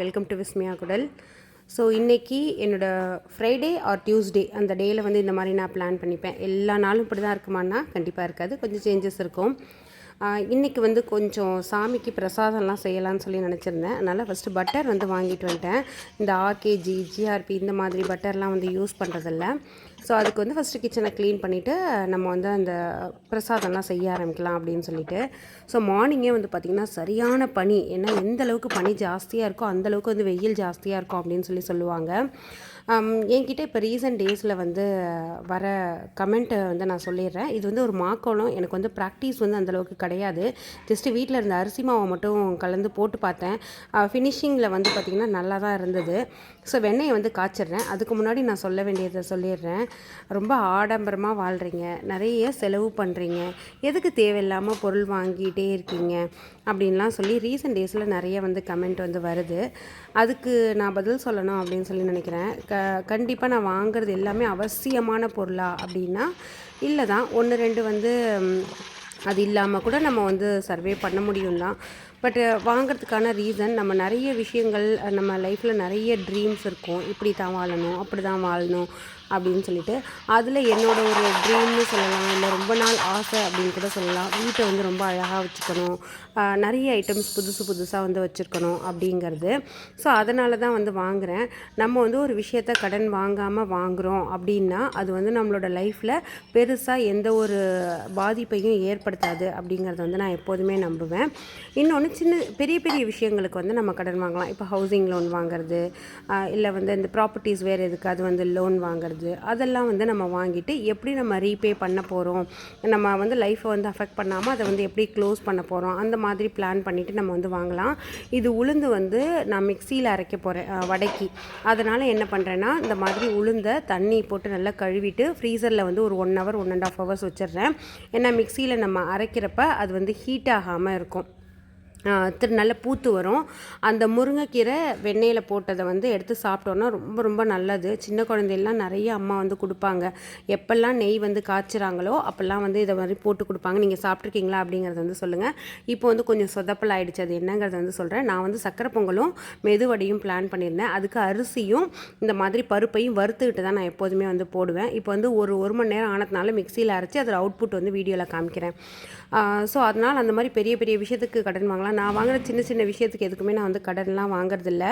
Welcome to Vismaya குடல் so இன்றைக்கி என்னோடய ஃப்ரைடே ஆர் டியூஸ்டே அந்த டேயில் வந்து இந்த மாதிரி நான் பிளான் பண்ணிப்பேன். எல்லா நாளும் இப்படி தான் இருக்குமான்னா கண்டிப்பாக இருக்காது. கொஞ்சம் சேஞ்சஸ் இருக்கும். இன்றைக்கி வந்து கொஞ்சம் சாமிக்கு பிரசாதம்லாம் செய்யலாம்னு சொல்லி நினச்சிருந்தேன். அதனால் ஃபஸ்ட்டு பட்டர் வந்து வாங்கிட்டு வந்துட்டேன். இந்த ஆகேஜி ஜிஆர்பி இந்த மாதிரி பட்டர்லாம் வந்து யூஸ் பண்ணுறதில்ல ஸோ அதுக்கு வந்து ஃபஸ்ட்டு கிச்சனை க்ளீன் பண்ணிவிட்டு நம்ம வந்து அந்த பிரசாதம்லாம் செய்ய ஆரம்பிக்கலாம் அப்படின்னு சொல்லிட்டு. ஸோ மார்னிங்கே வந்து பார்த்திங்கன்னா சரியான பனி. ஏன்னா எந்த அளவுக்கு பனி ஜாஸ்தியாக இருக்கோ அந்தளவுக்கு வந்து வெயில் ஜாஸ்தியாக இருக்கும் அப்படின்னு சொல்லி சொல்லுவாங்க. என்கிட்ட இப்போ ரீசன்ட் டேஸில் வந்து வர கமெண்ட்டை வந்து நான் சொல்லிடுறேன். இது வந்து ஒரு மாக்கோளம் எனக்கு வந்து ப்ராக்டிஸ் வந்து அந்தளவுக்கு கிடையாது. ஜஸ்ட்டு வீட்டில் இருந்த அரிசி மாவை மட்டும் கலந்து போட்டு பார்த்தேன். ஃபினிஷிங்கில் வந்து பார்த்திங்கன்னா நல்லா தான் இருந்தது. ஸோ வெண்ணெயை வந்து காய்ச்சிடுறேன். அதுக்கு முன்னாடி நான் சொல்ல வேண்டியதை சொல்லிடுறேன். ரொம்ப ஆடம்பரமாக வாழ்கிறீங்க நிறைய செலவு பண்ணுறீங்க எதுக்கு தேவையில்லாமல் பொருள் வாங்கிட்டே இருக்கீங்க? அப்படின்லாம் சொல்லி ரீசெண்ட் டேஸில் நிறைய வந்து கமெண்ட் வந்து வருது. அதுக்கு நான் பதில் சொல்லணும் அப்படின்னு சொல்லி நினைக்கிறேன். க கண்டிப்பாக நான் வாங்குறது எல்லாமே அவசியமான பொருளா அப்படின்னா இல்லை தான். ஒன்று ரெண்டு வந்து அது இல்லாமல் கூட நம்ம வந்து சர்வே பண்ண முடியும் தான். பட் வாங்குறதுக்கான ரீசன் நம்ம நிறைய விஷயங்கள் நம்ம லைஃப்பில் நிறைய ட்ரீம்ஸ் இருக்கும். இப்படி தான் வாழணும் அப்படி தான் வாழணும். அப்படின்னு சொல்லிட்டு அதில் என்னோட ஒரு ட்ரீம்னு சொல்லலாம் இல்லை ரொம்ப நாள் ஆசை அப்படின்னு கூட சொல்லலாம். வீட்டை வந்து ரொம்ப அழகாக வச்சுக்கணும். நிறைய ஐட்டம்ஸ் புதுசு புதுசாக வந்து வச்சுருக்கணும் அப்படிங்கிறது. ஸோ அதனால தான் வந்து வாங்குகிறேன் நம்ம வந்து ஒரு விஷயத்த கடன் வாங்காமல் வாங்குகிறோம் அப்படின்னா அது வந்து நம்மளோட லைஃப்பில் பெருசாக எந்த ஒரு பாதிப்பையும் ஏற்படுத்தாது அப்படிங்கிறத வந்து நான் எப்போதுமே நம்புவேன். இன்னொன்று சின்ன பெரிய பெரிய விஷயங்களுக்கு வந்து நம்ம கடன் வாங்கலாம். இப்போ ஹவுசிங் லோன் வாங்குறது இல்லை வந்து இந்த ப்ராப்பர்ட்டிஸ் வேறு எதுக்கு அது வந்து லோன் வாங்குறது அதெல்லாம் வந்து நம்ம வாங்கிட்டு எப்படி நம்ம ரீபே பண்ண போகிறோம் நம்ம வந்து லைஃப்பை வந்து அஃபெக்ட் பண்ணாமல் அதை வந்து எப்படி க்ளோஸ் பண்ண போகிறோம் அந்த மாதிரி பிளான் பண்ணிவிட்டு நம்ம வந்து வாங்கலாம். இது உளுந்து வந்து நான் மிக்சியில் அரைக்க போகிறேன் வடைக்கு. அதனால் என்ன பண்ணுறேன்னா இந்த மாதிரி உளுந்த தண்ணி போட்டு நல்லா கழுவிட்டு ஃப்ரீசரில் வந்து ஒரு one hour one and half hours வச்சிடுறேன். ஏன்னா மிக்சியில் நம்ம அரைக்கிறப்ப அது வந்து ஹீட் ஆகாமல் இருக்கும். திரு நல்ல பூத்து வரும். அந்த முருங்கைக்கீரை வெண்ணெயில் போட்டதை வந்து எடுத்து சாப்பிட்டோன்னா ரொம்ப ரொம்ப நல்லது. சின்ன குழந்தையெல்லாம் நிறைய அம்மா வந்து கொடுப்பாங்க. எப்பெல்லாம் நெய் வந்து காய்ச்சுறாங்களோ அப்போல்லாம் வந்து இதை மாதிரி போட்டு கொடுப்பாங்க. நீங்கள் சாப்பிட்ருக்கீங்களா அப்படிங்கிறத வந்து சொல்லுங்கள் இப்போ வந்து கொஞ்சம் சொதப்பல் ஆகிடுச்சு அது என்னங்கிறத வந்து சொல்கிறேன் நான் வந்து சக்கரை பொங்கலும் மெதுவடையும் பிளான் பண்ணியிருந்தேன். அதுக்கு அரிசியும் இந்த மாதிரி பருப்பையும் வறுத்துக்கிட்டு தான் நான் எப்போதுமே வந்து போடுவேன். இப்போ வந்து ஒரு ஒரு மணி நேரம் ஆனதுனால மிக்சியில் அரைச்சி அதில் அவுட்புட் வந்து வீடியோவில் காமிக்கிறேன். ஸோ அதனால் அந்த மாதிரி பெரிய பெரிய விஷயத்துக்கு கடன் வாங்கலாம். நான் வாங்கின சின்ன சின்ன விஷயத்துக்கு எதுக்குமே நான் வந்து கடன்லாம் வாங்குறதில்ல.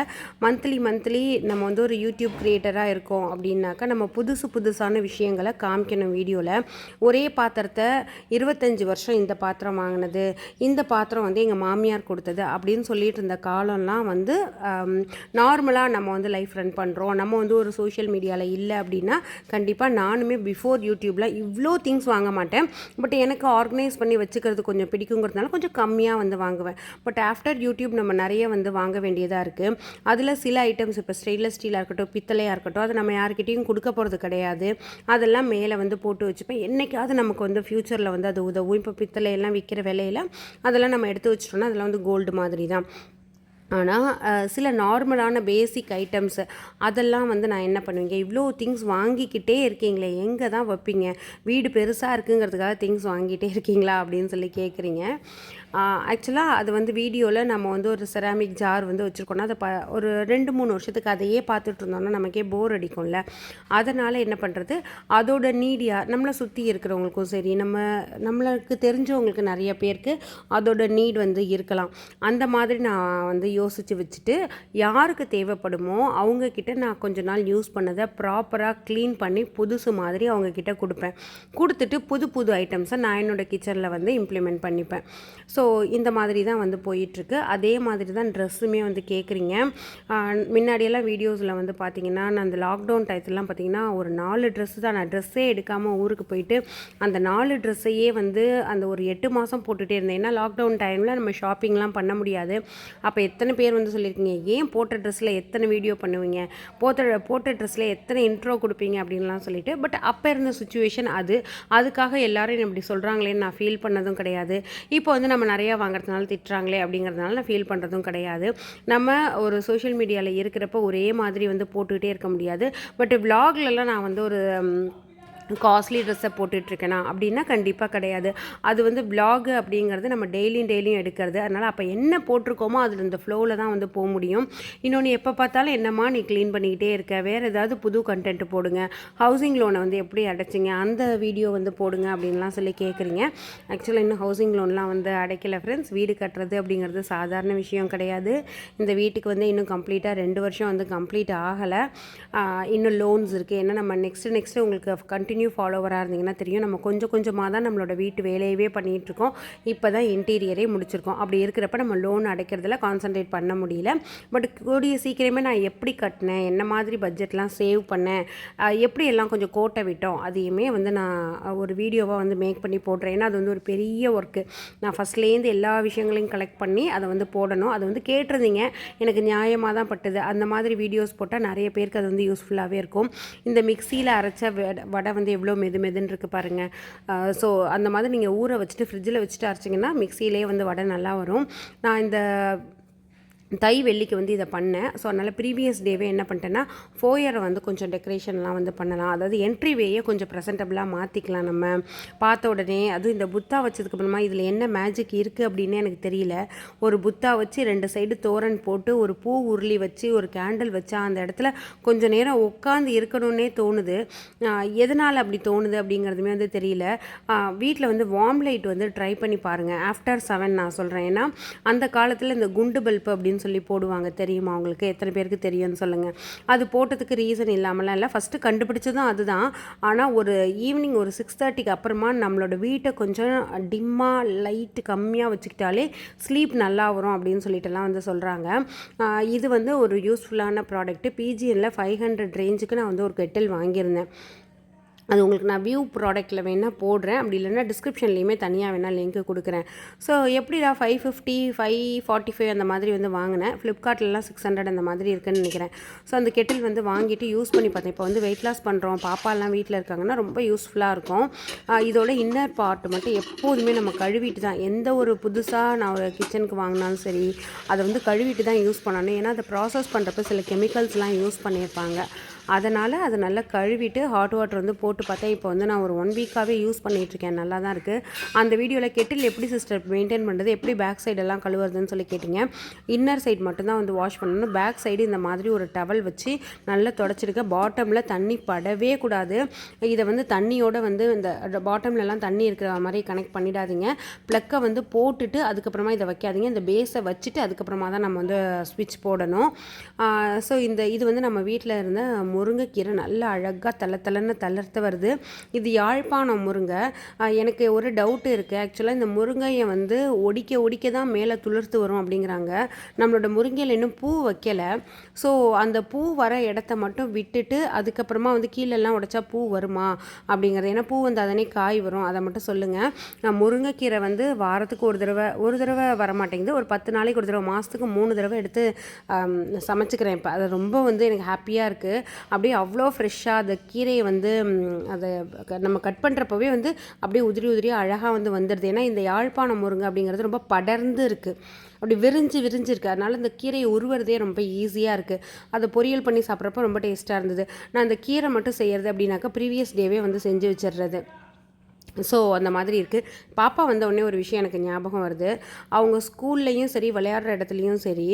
மந்த்லி மந்த்லி நம்ம வந்து ஒரு யூடியூப் க்ரியேட்டராக இருக்கோம் அப்படின்னாக்கா நம்ம புதுசு புதுசான விஷயங்களை காமிக்கணும் வீடியோவில் ஒரே பாத்திரத்தை இருபத்தஞ்சி வருஷம் இந்த பாத்திரம் வாங்கினது இந்த பாத்திரம் வந்து எங்கள் மாமியார் கொடுத்தது அப்படின்னு சொல்லிட்டு இருந்த காலம்லாம் வந்து நார்மலாக நம்ம வந்து லைஃப் ரன் பண்ணுறோம் நம்ம வந்து ஒரு சோஷியல் மீடியாவில் இல்லை அப்படின்னா கண்டிப்பாக நானுமே பிஃபோர் யூடியூப்பில் இவ்வளோ திங்ஸ் வாங்க மாட்டேன். பட் எனக்கு ஆர்கனைஸ் பண்ணி வச்சுக்கிறது கொஞ்சம் பிடிக்குங்கிறதுனால கொஞ்சம் கம்மியாக வந்து வாங்குவேன். பட் ஆஃப்டர் யூடியூப் நம்ம நிறைய வந்து வாங்க வேண்டியதாக இருக்குது அதில் சில ஐட்டம்ஸ் இப்போ ஸ்டெயின்லெஸ் ஸ்டீலாக இருக்கட்டும் பித்தளையாக இருக்கட்டும் அதை நம்ம யாருக்கிட்டேயும் கொடுக்க போகிறது கிடையாது. அதெல்லாம் மேலே வந்து போட்டு வச்சுப்பேன். என்றைக்காவது நமக்கு வந்து ஃப்யூச்சரில் வந்து அது உதவும். இப்போ பித்தளையெல்லாம் விற்கிற விலையில அதெல்லாம் நம்ம எடுத்து வச்சிட்டோம்னா அதெல்லாம் வந்து கோல்டு மாதிரி தான் ஆனால் சில நார்மலான பேசிக் ஐட்டம்ஸ் அதெல்லாம் வந்து நான் என்ன பண்ணுவீங்க? இவ்வளோ திங்ஸ் வாங்கிக்கிட்டே இருக்கீங்களே எங்கே தான் வைப்பீங்க? வீடு பெருசாக இருக்குங்கிறதுக்காக திங்ஸ் வாங்கிட்டே இருக்கீங்களா? அப்படின்னு சொல்லி கேட்குறீங்க ஆக்சுவலாக அது வந்து வீடியோவில் நம்ம வந்து ஒரு செராமிக் ஜார் வந்து வச்சுருக்கோன்னா அதை ப ஒரு ரெண்டு மூணு வருஷத்துக்கு அதையே பார்த்துட்டு இருந்தோம்னா நமக்கே போர் அடிக்கும்ல. அதனால் என்ன பண்ணுறது அதோட நீடியா நம்மளை சுற்றி இருக்கிறவங்களுக்கும் சரி நம்ம நம்மளுக்கு தெரிஞ்சவங்களுக்கு நிறைய பேருக்கு அதோட நீட் வந்து இருக்கலாம். அந்த மாதிரி நான் வந்து யோசித்து வச்சுட்டு யாருக்கு தேவைப்படுமோ அவங்கக்கிட்ட நான் கொஞ்ச நாள் யூஸ் பண்ணதை ப்ராப்பராக க்ளீன் பண்ணி புதுசு மாதிரி அவங்கக்கிட்ட கொடுப்பேன். கொடுத்துட்டு புது புது ஐட்டம்ஸை நான் என்னோடய கிச்சனில் வந்து இம்ப்ளிமெண்ட் பண்ணிப்பேன். ஸோ ஸோ இந்த மாதிரி தான் வந்து போயிட்டுருக்கு. அதே மாதிரி தான் ட்ரெஸ்ஸுமே வந்து கேட்குறீங்க முன்னாடியெல்லாம் வீடியோஸில் வந்து பார்த்தீங்கன்னா நான் அந்த லாக்டவுன் டயத்துலலாம் பார்த்தீங்கன்னா ஒரு நாலு ட்ரெஸ்ஸு தான். நான் ட்ரெஸ்ஸே எடுக்காமல் ஊருக்கு போயிட்டு அந்த நாலு ட்ரெஸ்ஸையே வந்து அந்த ஒரு எட்டு மாதம் போட்டுகிட்டே இருந்தேன். ஏன்னா லாக்டவுன் டைமில் நம்ம ஷாப்பிங்லாம் பண்ண முடியாது. அப்போ எத்தனை பேர் வந்து சொல்லியிருக்கீங்க ஏன் போட்ட ட்ரெஸ்ஸில் எத்தனை வீடியோ பண்ணுவீங்க? போட்ட போட்ட ட்ரெஸ்ஸில் எத்தனை இன்ட்ரோ கொடுப்பீங்க? அப்படின்லாம் சொல்லிட்டு பட் அப்போ இருந்த சுச்சுவேஷன் அது. அதுக்காக எல்லோரும் இப்படி சொல்கிறாங்களேன்னு நான் ஃபீல் பண்ணதும் கிடையாது. இப்போ வந்து நம்ம நிறையா வாங்குறதுனால திட்டுறாங்களே அப்படிங்கிறதுனால நான் ஃபீல் பண்ணுறதும் கிடையாது. நம்ம ஒரு சோஷியல் மீடியாவில் இருக்கிறப்ப ஒரே மாதிரி வந்து போட்டுக்கிட்டே இருக்க முடியாது. பட் விலாக்லலாம் நான் வந்து ஒரு காஸ்ட்லி ட்ரெஸ்ஸை போட்டுட்ருக்கேனா? அப்படின்னா கண்டிப்பாக கிடையாது. அது வந்து vlog அப்படிங்கிறது நம்ம டெய்லியும் டெய்லியும் எடுக்கிறது. அதனால் அப்போ என்ன போட்டிருக்கோமோ அதில் இந்த ஃப்ளோவில் தான் வந்து போக முடியும். இன்னொன்று எப்போ பார்த்தாலும் என்னம்மா நீ க்ளீன் பண்ணிக்கிட்டே இருக்க? வேறு ஏதாவது புது கண்டென்ட் போடுங்க. ஹவுசிங் லோனை வந்து எப்படி அடைச்சிங்க? அந்த வீடியோ வந்து போடுங்க அப்படின்லாம் சொல்லி கேட்குறீங்க ஆக்சுவலாக இன்னும் ஹவுசிங் லோன்லாம் வந்து அடைக்கல ஃப்ரெண்ட்ஸ் வீடு கட்டுறது அப்படிங்கிறது சாதாரண விஷயம் கிடையாது. இந்த வீட்டுக்கு வந்து இன்னும் கம்ப்ளீட்டாக ரெண்டு வருஷம் வந்து கம்ப்ளீட் ஆகலை. இன்னும் லோன்ஸ் இருக்குது ஏன்னா நம்ம நெக்ஸ்ட்டு நெக்ஸ்ட்டு உங்களுக்கு கண்டினியூ ஃபாலோவராக இருந்தீங்கன்னா தெரியும். நம்ம கொஞ்சம் கொஞ்சமாக தான் நம்மளோட வீட்டு வேலையவே பண்ணிகிட்ருக்கோம் இப்போ தான் இன்டீரியரே முடிச்சிருக்கோம். அப்படி இருக்கிறப்ப நம்ம லோன் அடைக்கிறதுல கான்சன்ட்ரேட் பண்ண முடியல. பட் கூடிய சீக்கிரமே நான் எப்படி கட்டினேன்? என்ன மாதிரி பட்ஜெட்லாம் சேவ் பண்ணேன்? எப்படி எல்லாம் கொஞ்சம் கோட்டை விட்டோம்? அதையுமே வந்து நான் ஒரு வீடியோவாக வந்து மேக் பண்ணி போடுறேன் ஏன்னா அது வந்து ஒரு பெரிய ஒர்க்கு நான் ஃபஸ்ட்லேருந்து எல்லா விஷயங்களையும் கலெக்ட் பண்ணி அதை வந்து போடணும். அது வந்து கேட்டிருந்தீங்க. எனக்கு நியாயமாக தான் பட்டது. அந்த மாதிரி வீடியோஸ் போட்டால் நிறைய பேருக்கு அது வந்து யூஸ்ஃபுல்லாகவே இருக்கும். இந்த மிக்சியில் அரைச்ச வடை- வடை வந்து எவ்வளோ மெது மெதுன்னு இருக்குது பாருங்கள் ஸோ அந்த மாதிரி நீங்கள் ஊற வச்சுட்டு ஃப்ரிட்ஜில் வச்சுட்டு அரைச்சிங்கன்னா மிக்சியிலே வந்து வடை நல்லா வரும். நான் இந்த தை வெள்ளிக்கு வந்து இதை பண்ணேன். ஸோ அதனால் ப்ரீவியஸ் டேவே என்ன பண்ணிட்டேன்னா ஃபோயரை வந்து கொஞ்சம் டெக்கரேஷன்லாம் வந்து பண்ணலாம். அதாவது என்ட்ரி வேயே கொஞ்சம் ப்ரெசென்டபிளாக மாற்றிக்கலாம் நம்ம. பார்த்த உடனே அதுவும் இந்த புத்தா வச்சதுக்கு அப்புறமா இதில் என்ன மேஜிக் இருக்குது அப்படின்னு எனக்கு தெரியல. ஒரு புத்தா வச்சு ரெண்டு சைடு தோரன் போட்டு ஒரு பூ உருளி வச்சு ஒரு கேண்டில் வச்சா அந்த இடத்துல கொஞ்சம் நேரம் உட்காந்து இருக்கணும்னே தோணுது. எதனால் அப்படி தோணுது அப்படிங்கிறதுமே வந்து தெரியல. வீட்டில் வந்து வார்ம் லைட் வந்து ட்ரை பண்ணி பாருங்கள் ஆஃப்டர் செவன் நான் சொல்கிறேன் ஏன்னா அந்த காலத்தில் இந்த குண்டு பல்ப் அப்படின்னு சொல்லி போடுவாங்க. தெரியுமா அவங்களுக்கு எத்தனை பேருக்கு தெரியும்னு சொல்லுங்கள் அது போட்டதுக்கு ரீசன் இல்லாமலாம் இல்லை. ஃபஸ்ட்டு கண்டுபிடிச்சதும் அதுதான். ஆனால் ஒரு ஈவினிங் ஒரு சிக்ஸ் தேர்ட்டிக்கு அப்புறமா நம்மளோட வீட்டை கொஞ்சம் டிம்மாக லைட்டு கம்மியாக வச்சுக்கிட்டாலே ஸ்லீப் நல்லா வரும் அப்படின்னு சொல்லிட்டுலாம் வந்து சொல்கிறாங்க இது வந்து ஒரு யூஸ்ஃபுல்லான ப்ராடக்ட்டு பிஜிஎனில் ஃபைவ் ஹண்ட்ரட் ரேஞ்சுக்கு நான் வந்து ஒரு கெட்டில் வாங்கியிருந்தேன். அது உங்களுக்கு நான் வியூ ப்ராடக்ட்டில் வேணால் போடுறேன். அப்படி இல்லைன்னா டிஸ்கிரிப்ஷன்லேயுமே தனியாக வேணால் லிங்க் கொடுக்குறேன். ஸோ எப்படிடா five fifty five forty five அந்த மாதிரி வந்து வாங்கினேன். ஃப்ளிப்கார்ட்லலாம் சிக்ஸ் ஹண்ட்ரட் அந்த மாதிரி இருக்குன்னு நினைக்கிறேன். ஸோ அந்த கெட்டில் வந்து வாங்கிட்டு யூஸ் பண்ணி பார்த்தேன். இப்போ வந்து வெயிட் லாஸ் பண்ணுறோம் பாப்பாலாம் வீட்டில் இருக்காங்கன்னா ரொம்ப யூஸ்ஃபுல்லாக இருக்கும். இதோட இன்னர் பார்ட் மட்டும் எப்போதுமே நம்ம கழுவிட்டு தான் எந்த ஒரு புதுசாக நான் ஒரு கிச்சனுக்கு வாங்கினாலும் சரி அதை வந்து கழுவிட்டு தான் யூஸ் பண்ணணும். ஏன்னா அதை ப்ராசஸ் பண்ணுறப்ப சில கெமிக்கல்ஸ்லாம் யூஸ் பண்ணியிருப்பாங்க. அதனால் அதை நல்லா கழுவிட்டு ஹாட் வாட்டர் வந்து போட்டு பார்த்தா இப்போ வந்து நான் ஒரு ஒன் வீக்காகவே யூஸ் பண்ணிகிட்ருக்கேன் நல்லா தான் இருக்குது அந்த வீடியோவில் கெட்டில் எப்படி சிஸ்டர் மெயின்டைன் பண்ணுறது எப்படி பேக் சைடெல்லாம் கழுவுறதுன்னு சொல்லி கேட்டிங்க. இன்னர் சைடு மட்டும்தான் வந்து வாஷ் பண்ணணும். பேக் சைடு இந்த மாதிரி ஒரு டவல் வச்சு நல்லா தொடச்சிருக்க பாட்டமில் தண்ணி படவே கூடாது. இதை வந்து தண்ணியோட வந்து இந்த பாட்டம்லலாம் தண்ணி இருக்கிற மாதிரி கனெக்ட் பண்ணிடாதீங்க. ப்ளக்கை வந்து போட்டுட்டு அதுக்கப்புறமா இதை வைக்காதீங்க. இந்த பேஸை வச்சுட்டு அதுக்கப்புறமா தான் நம்ம வந்து ஸ்விட்ச் போடணும். ஸோ இந்த இது வந்து நம்ம வீட்டில் இருந்த முருங்கைக்கீரை நல்லா அழகாக தள தலைன்னு தளர்த்து வருது. இது யாழ்ப்பாணம் முருங்கை. எனக்கு ஒரு டவுட் இருக்குது ஆக்சுவலாக இந்த முருங்கையை வந்து ஒடிக்க ஒடிக்க தான் மேலே துளிர்த்து வரும் அப்படிங்கிறாங்க. நம்மளோட முருங்கையில் இன்னும் பூ வைக்கலை. ஸோ அந்த பூ வர இடத்த மட்டும் விட்டுட்டு அதுக்கப்புறமா வந்து கீழெல்லாம் உடைச்சா பூ வருமா அப்படிங்கிறது. ஏன்னா பூ வந்து அதனே காய் வரும். அதை மட்டும் சொல்லுங்கள் முருங்கைக்கீரை வந்து வாரத்துக்கு ஒரு தடவை ஒரு தடவை வர மாட்டேங்குது ஒரு பத்து நாளைக்கு ஒரு தடவை மாதத்துக்கு மூணு தடவை எடுத்து சமைச்சிக்கிறேன் சமைச்சுக்கிறேன் இப்போ. அது ரொம்ப வந்து எனக்கு ஹாப்பியாக இருக்குது அப்படியே அவ்வளோ ஃப்ரெஷ்ஷாக அந்த கீரையை வந்து அதை நம்ம கட் பண்ணுறப்பவே வந்து அப்படியே உதிரி உதிரியாக அழகாக வந்து வந்துடுது ஏன்னா இந்த யாழ்ப்பாணம் முருங்கை அப்படிங்கிறது ரொம்ப படர்ந்து இருக்குது அப்படி விரிஞ்சு விரிஞ்சிருக்கு அதனால் அதனால இந்த கீரையை உருவுறதே ரொம்ப ஈஸியாக இருக்குது அதை பொரியல் பண்ணி சாப்பிட்றப்ப ரொம்ப டேஸ்ட்டாக இருந்தது. நான் இந்த கீரை மட்டும் செய்கிறது அப்படின்னாக்கா ப்ரீவியஸ் டேவே வந்து செஞ்சு வச்சிடுறது. ஸோ அந்த மாதிரி இருக்குது பாப்பா வந்த உடனே ஒரு விஷயம் எனக்கு ஞாபகம் வருது. அவங்க ஸ்கூல்லையும் சரி விளையாடுற இடத்துலையும் சரி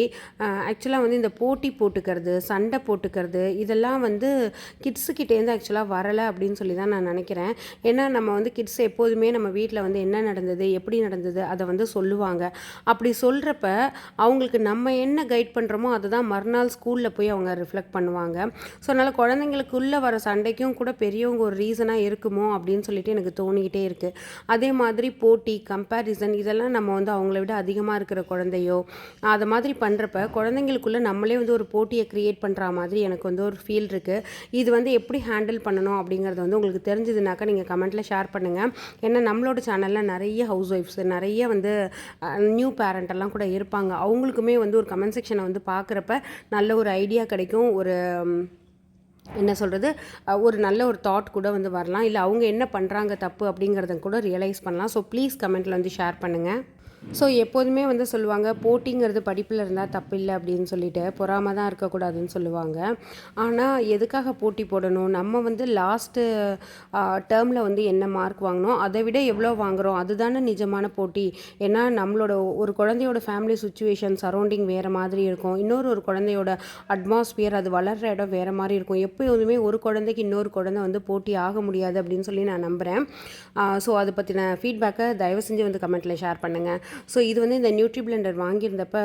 ஆக்சுவலாக வந்து இந்த போட்டி போட்டுக்கிறது சண்டை போட்டுக்கிறது இதெல்லாம் வந்து கிட்ஸுக்கிட்டேருந்து ஆக்சுவலாக வரலை அப்படின்னு சொல்லி தான் நான் நினைக்கிறேன். ஏன்னா நம்ம வந்து கிட்ஸ் எப்போதுமே நம்ம வீட்டில் வந்து என்ன நடந்தது எப்படி நடந்தது அதை வந்து சொல்லுவாங்க. அப்படி சொல்கிறப்ப அவங்களுக்கு நம்ம என்ன கைட் பண்ணுறோமோ அதை தான் மறுநாள் ஸ்கூலில் போய் அவங்க ரிஃப்ளெக்ட் பண்ணுவாங்க. ஸோ அதனால் குழந்தைங்களுக்குள்ளே வர சண்டைக்கும் கூட பெரியவங்க ஒரு ரீசனாக இருக்குமோ அப்படின்னு சொல்லிட்டு எனக்கு தோணிக்கிட்டே இருக்குது அதே மாதிரி போட்டி கம்பேரிசன் இதெல்லாம் நம்ம வந்து அவங்கள விட அதிகமாக இருக்கிற குழந்தையோ அதை மாதிரி பண்ணுறப்ப குழந்தைங்களுக்குள்ளே நம்மளே வந்து ஒரு போட்டியை க்ரியேட் பண்ணுற மாதிரி எனக்கு வந்து ஒரு ஃபீல் இருக்குது இது வந்து எப்படி ஹேண்டில் பண்ணணும் அப்படிங்கிறது வந்து உங்களுக்கு தெரிஞ்சதுனாக்கா நீங்கள் கமெண்ட்டில் ஷேர் பண்ணுங்கள் ஏன்னா நம்மளோட சேனலில் நிறைய ஹவுஸ் ஒய்ஃப்ஸ் நிறைய வந்து நியூ பேரண்ட் எல்லாம் கூட இருப்பாங்க. அவங்களுக்குமே வந்து ஒரு கமெண்ட் செக்ஷனை வந்து பார்க்குறப்ப நல்ல ஒரு ஐடியா கிடைக்கும். ஒரு என்ன சொல்கிறது ஒரு நல்ல ஒரு தாட் கூட வந்து வரலாம். இல்லை அவங்க என்ன பண்ணுறாங்க தப்பு அப்படிங்கிறத கூட ரியலைஸ் பண்ணலாம். ஸோ ப்ளீஸ் கமெண்ட்டில் வந்து ஷேர் பண்ணுங்கள் ஸோ எப்போதுமே வந்து சொல்லுவாங்க போட்டிங்கிறது படிப்பில் இருந்தால் தப்பில்லை அப்படின்னு சொல்லிட்டு பொறாம தான் இருக்கக்கூடாதுன்னு சொல்லுவாங்க. ஆனால் எதுக்காக போட்டி போடணும்? நம்ம வந்து லாஸ்ட்டு டேர்மில் வந்து என்ன மார்க் வாங்கினோம் அதை விட எவ்வளோ வாங்குகிறோம் அதுதானே நிஜமான போட்டி. ஏன்னா நம்மளோட ஒரு குழந்தையோட ஃபேமிலி சுச்சுவேஷன் சரௌண்டிங் வேறு மாதிரி இருக்கும். இன்னொரு ஒரு குழந்தையோட அட்மாஸ்பியர் அது வளர்கிற இடம் வேறு மாதிரி இருக்கும். எப்போதுமே ஒரு குழந்தைக்கு இன்னொரு குழந்தை வந்து போட்டி ஆக முடியாது அப்படின்னு சொல்லி நான் நம்புகிறேன் ஸோ அதை பற்றின ஃபீட்பேக்கை தயவு செஞ்சு வந்து கமெண்ட்டில் ஷேர் பண்ணுங்கள் ஸோ இது வந்து இந்த நியூட்ரி பிளெண்டர் வாங்கியிருந்தப்ப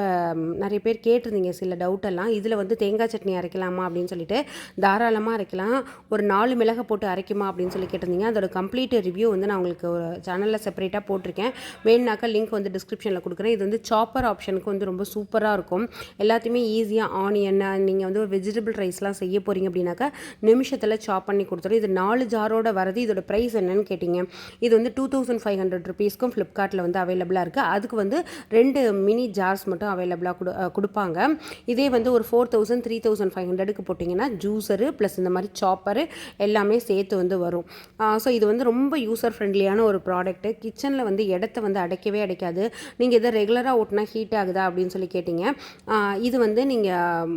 நிறைய பேர் கேட்டிருந்தீங்க சில டவுட்டெல்லாம் இதில் வந்து தேங்காய் சட்னி அரைக்கலாமா அப்படின்னு சொல்லிட்டு தாராளமாக அரைக்கலாம். ஒரு நாலு மிளகை போட்டு அரைக்குமா அப்படின்னு சொல்லி கேட்டிருந்தீங்க. அதோட கம்ப்ளீட் ரிவ்யூ வந்து நான் உங்களுக்கு ஒரு சேனலில் செப்பரேட்டாக போட்டிருக்கேன். வேணுனாக்கா லிங்க் வந்து டிஸ்கிரிப்ஷனில் கொடுக்குறேன். இது வந்து சாப்பர் ஆப்ஷனுக்கு வந்து ரொம்ப சூப்பராக இருக்கும். எல்லாத்தையுமே ஈஸியாக ஆனியன் நீங்கள் வந்து ஒரு வெஜிடபிள் ரைஸ்லாம் செய்ய போகிறீங்க அப்படின்னாக்கா நிமிஷத்தில் சாப் பண்ணி கொடுத்துரும். இது நாலு ஜாரோட வரது. இதோட ப்ரைஸ் என்னன்னு கேட்டிங்க. இது வந்து டூ தௌசண்ட் ஃபைவ் ஹண்ட்ரட் ருபீஸ்க்கும் ஃப்ளிப்கார்ட்டில் வந்து அவைலபிளாக இருக்குது அதுக்கு வந்து ரெண்டு மினி ஜார்ஸ் மட்டும் அவைலபிளாக கொடு கொடுப்பாங்க. இதே வந்து ஒரு four thousand three thousand five ஹண்ட்ரடுக்கு போட்டிங்கன்னா ஜூஸரு ப்ளஸ் இந்த மாதிரி சாப்பரு எல்லாமே சேர்த்து வந்து வரும். ஸோ இது வந்து ரொம்ப யூசர் ஃப்ரெண்ட்லியான ஒரு ப்ராடக்ட்டு கிச்சனில் வந்து இடத்த வந்து அடைக்கவே அடைக்காது. நீங்கள் இதை ரெகுலராக ஓட்டினா ஹீட் ஆகுதா அப்படின்னு சொல்லி கேட்டிங்க. இது வந்து நீங்கள்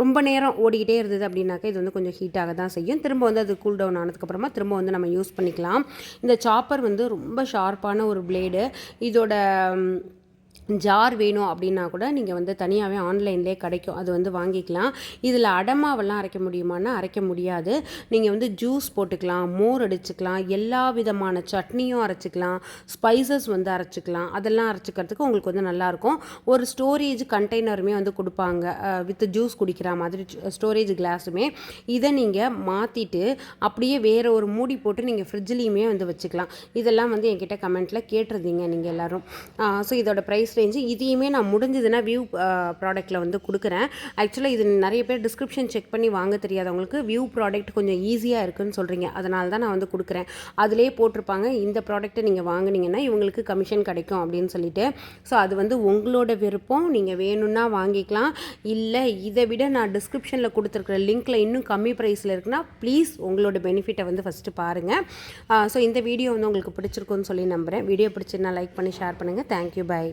ரொம்ப நேரம் ஓடிக்கிட்டே இருந்தது அப்படின்னாக்கா இது வந்து கொஞ்சம் ஹீட் ஆக தான் செய்யும். திரும்ப வந்து அது கூல் டவுன் ஆனதுக்கப்புறமா திரும்ப வந்து நம்ம யூஸ் பண்ணிக்கலாம். இந்த சாப்பர் வந்து ரொம்ப ஷார்ப்பான ஒரு பிளேடு இதோட um, ஜார் வேணும் அப்படின்னா கூட நீங்கள் வந்து தனியாகவே ஆன்லைன்லேயே கிடைக்கும். அது வந்து வாங்கிக்கலாம். இதில் அடமாவெல்லாம் அரைக்க முடியுமான்னா அரைக்க முடியாது. நீங்கள் வந்து ஜூஸ் போட்டுக்கலாம் மோர் அடிச்சுக்கலாம் எல்லா விதமான சட்னியும் அரைச்சிக்கலாம் ஸ்பைசஸ் வந்து அரைச்சிக்கலாம். அதெல்லாம் அரைச்சிக்கிறதுக்கு உங்களுக்கு வந்து நல்லாயிருக்கும். ஒரு ஸ்டோரேஜ் கண்டெய்னருமே வந்து கொடுப்பாங்க. வித் ஜூஸ் குடிக்கிற மாதிரி ஸ்டோரேஜ் கிளாஸுமே. இதை நீங்கள் மாற்றிட்டு அப்படியே வேறு ஒரு மூடி போட்டு நீங்கள் ஃப்ரிட்ஜ்லேயுமே வந்து வச்சுக்கலாம். இதெல்லாம் வந்து என்கிட்ட கமெண்ட்டில் கேட்டிருந்தீங்க நீங்கள் எல்லோரும். ஸோ இதோட ப்ரைஸ் ரேஞ்சு இதையுமே நான் முடிஞ்சதுன்னா வியூ ப்ராடக்ட்டில் வந்து கொடுக்குறேன். ஆக்சுவலாக இது நிறைய பேர் டிஸ்கிரிப்ஷன் செக் பண்ணி வாங்க தெரியாதவங்களுக்கு வியூ ப்ராடக்ட் கொஞ்சம் ஈஸியாக இருக்குன்னு சொல்கிறீங்க அதனால தான் நான் வந்து கொடுக்குறேன். அதிலே போட்டிருப்பாங்க இந்த ப்ராடக்ட்டை நீங்கள் வாங்கினீங்கன்னா இவங்களுக்கு கமிஷன் கிடைக்கும் அப்படின்னு சொல்லிட்டு. ஸோ அது வந்து உங்களோட விருப்பம். நீங்கள் வேணும்னா வாங்கிக்கலாம். இல்லை இதை விட நான் டிஸ்கிரிப்ஷனில் கொடுத்துருக்குற லிங்க்கில் இன்னும் கம்மி ப்ரைஸில் இருக்குன்னா ப்ளீஸ் உங்களோட பெனிஃபிட்டை வந்து ஃபஸ்ட்டு பாருங்கள் ஸோ இந்த வீடியோ வந்து உங்களுக்கு பிடிச்சிருக்குன்னு சொல்லி நம்புகிறேன் வீடியோ பிடிச்சிருந்தா லைக் பண்ணி ஷேர் பண்ணுங்கள் தேங்க்யூ பை